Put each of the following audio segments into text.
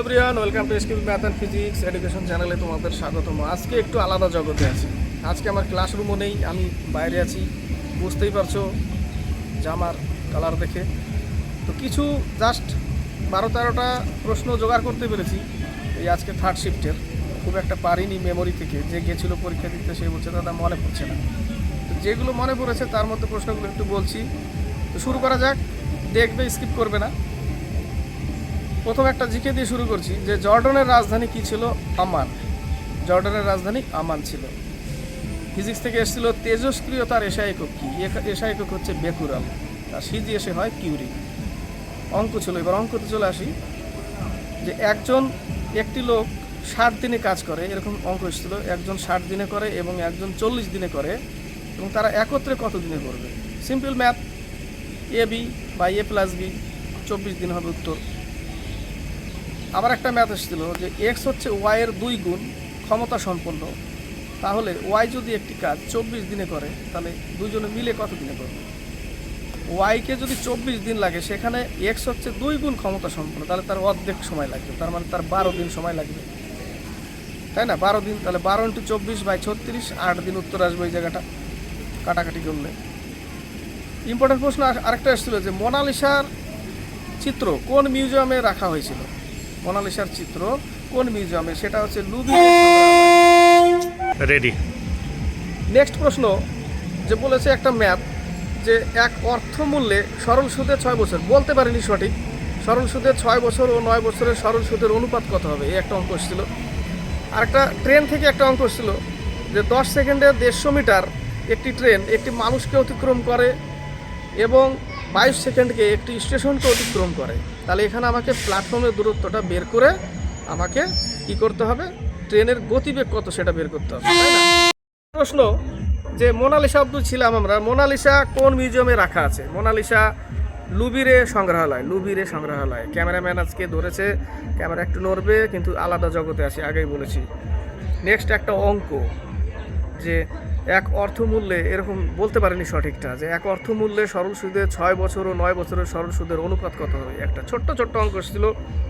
Everyone, welcome to skill math and physics education চ্যানেলে তোমাদের স্বাগতম। আজকে একটু আলাদা জগতে আছি। আজকে আমার ক্লাসরুমও নেই, আমি বাইরে আছি। বুঝতেই পারছ, জামার কালার দেখে। তো কিছু জাস্ট বারো তেরোটা প্রশ্ন জোগাড় করতে পেরেছি এই আজকে থার্ড শিফটের খুব একটা পারিনি মেমোরি থেকে। যে গেছিল পরীক্ষা দিতে, সে বলছে, দাদা, মনে পড়ছে না। তো যেগুলো মনে পড়েছে, তার মধ্যে প্রশ্নগুলো একটু বলছি। তো শুরু করা যাক। দেখবে স্কিপ করবে না। প্রথম একটা জিকে দিয়ে শুরু করছি যে জর্ডনের রাজধানী কি ছিল? আমান। জর্ডনের রাজধানী আমান ছিল। ফিজিক্স থেকে এসেছিল তেজস্ক্রিয়তার এশা একক কি? এশা একক হচ্ছে বেকুরাল। আর সিজি এসে হয় কিউরি। অঙ্ক ছিল। এবার অঙ্কতে চলে আসি যে একজন, একটি লোক ষাট দিনে কাজ করে, এরকম অঙ্ক এসেছিল। একজন ষাট দিনে করে এবং একজন চল্লিশ দিনে করে এবং তারা একত্রে কত দিনে করবে? Simple math. এ বি বা এ প্লাস বি। চব্বিশ দিন হবে উত্তর। আবার একটা ম্যাথ এসেছিল যে এক্স হচ্ছে ওয়াইয়ের দুই গুণ ক্ষমতা সম্পন্ন। তাহলে ওয়াই যদি একটি কাজ চব্বিশ দিনে করে, তাহলে দুজনে মিলে কত দিনে করবে? ওয়াইকে যদি চব্বিশ দিন লাগে, সেখানে এক্স হচ্ছে দুই গুণ ক্ষমতা সম্পন্ন, তাহলে তার অর্ধেক সময় লাগবে, তার মানে তার বারো দিন সময় লাগবে। তাই না? বারো দিন, তাহলে বারো ইন্টু চব্বিশ বাই ছত্রিশ, আট দিন উত্তর আসবে ওই জায়গাটা কাটাকাটি করলে। ইম্পর্টেন্ট প্রশ্ন আর- আরেকটা এসেছিল যে মোনালিসার চিত্র কোন মিউজিয়ামে রাখা হয়েছিল? মোনালিসার চিত্র কোন মিউজিয়ামে? সেটা হচ্ছে লুবি রেডি নেক্সট প্রশ্ন যে বলেছে একটা ম্যাথ যে এক অর্থমূল্যে সরল সুদে ছয় বছর। বলতে পারিনি সঠিক। সরল সুদে ছয় বছর ও নয় বছরের সরল সুদের অনুপাত কত হবে? এই একটা অঙ্ক এসেছিল। আর একটা ট্রেন থেকে একটা অঙ্ক এসেছিল যে দশ সেকেন্ডে দেড়শো মিটার একটি ট্রেন একটি মানুষকে অতিক্রম করে এবং বাইশ সেকেন্ডকে একটি স্টেশনকে অতিক্রম করে। তাহলে এখানে আমাকে প্ল্যাটফর্মের দূরত্বটা বের করে আমাকে কি করতে হবে? ট্রেনের গতিবেগ কত সেটা বের করতে হবে প্রশ্ন যে মোনালিসা অব্দুল ছিলাম আমরা, মোনালিসা কোন মিউজিয়ামে রাখা আছে? মোনালিসা লুবিরে সংগ্রহালয় লুবিরে সংগ্রহালয়। ক্যামেরাম্যান আজকে ধরেছে, ক্যামেরা একটু নড়বে, কিন্তু আলাদা জগতে আছে, আগেই বলেছি। নেক্সট একটা অঙ্ক, যে এক অর্থমূল্যে এরকম বলতে পারেনি সঠিকটা, যে এক অর্থমূল্যে সরল সুদে ছয় বছর ও নয় বছরের সরল সুদের অনুপাত কত হবে? একটা ছোট্ট ছোট্ট অঙ্ক এসেছিল,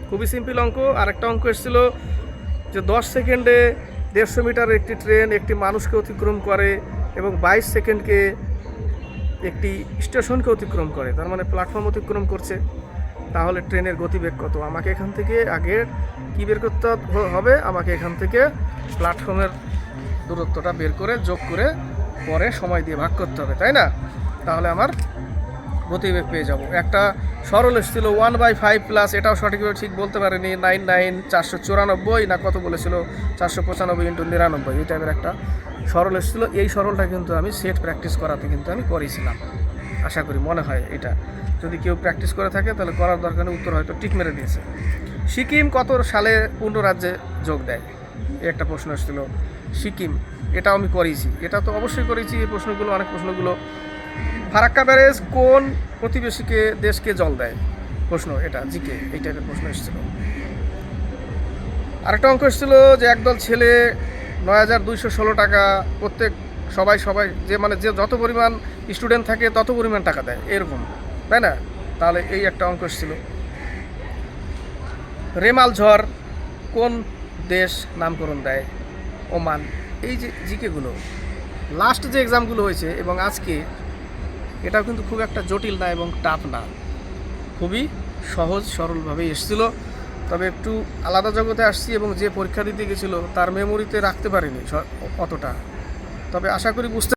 খুবই সিম্পল অঙ্ক আর একটা অঙ্ক এসেছিল যে দশ সেকেন্ডে দেড়শো মিটার একটি ট্রেন একটি মানুষকে অতিক্রম করে এবং বাইশ সেকেন্ডকে একটি স্টেশনকে অতিক্রম করে, তার মানে প্ল্যাটফর্ম অতিক্রম করছে। তাহলে ট্রেনের গতিবেগ কত? আমাকে এখান থেকে আগে কী বের করতে হবে? আমাকে এখান থেকে প্ল্যাটফর্মের দূরত্বটা বের করে, যোগ করে পরে সময় দিয়ে ভাগ করতে হবে, তাই না? তাহলে আমার গতিবেগ পেয়ে যাব। একটা সরল এসেছিল ওয়ান বাই ফাইভ প্লাস এটাও সঠিকভাবে ঠিক বলতে পারেনি নাইন নাইন চারশো চুরানব্বই না কত বলেছিল? চারশো পঁচানব্বই ইন্টু নিরানব্বই, এই টাইপের একটা সরল এসেছিল। এই সরলটা কিন্তু আমি সেট প্র্যাকটিস করাতে কিন্তু আমি করেছিলাম, আশা করি মনে হয় এটা। যদি কেউ প্র্যাকটিস করে থাকে, তাহলে করার দরকার উত্তর হয়তো টিক মেরে দিয়েছে। সিকিম কত সালে পূর্ণ রাজ্যে যোগ দেয়? একটা প্রশ্ন এসেছিল সিকিম, এটাও আমি করেছি এটা তো অবশ্যই করেছি এই প্রশ্নগুলো অনেক প্রশ্নগুলো। ফারাক্কা ব্যারেজ কোন প্রতিবেশীকে, দেশকে জল দেয়? প্রশ্ন এটা জিকে এই টাইপের প্রশ্ন এসেছিল। আরেকটা অঙ্ক এসেছিল যে একদল ছেলে নয় হাজার দুইশো ষোলো টাকা প্রত্যেক সবাই সবাই যে মানে যে যত পরিমাণ স্টুডেন্ট থাকে, তত পরিমাণ টাকা দেয়, এরকম, তাই না? তাহলে এই একটা অঙ্ক এসেছিল। রেমাল ঝড় কোন দেশ নামকরণ দেয়, ওমান। এই যে জিকেগুলো লাস্ট যে এক্সামগুলো হয়েছে এবং আজকে, এটাও কিন্তু খুব একটা জটিল না এবং টাফ না। খুবই সহজ, সরলভাবে এসেছিল। তবে একটু আলাদা জগতে আসছি এবং যে পরীক্ষা দিতে গেছিল, তার মেমোরিতে রাখতে পারিনি অতটা। তবে আশা করি বুঝতে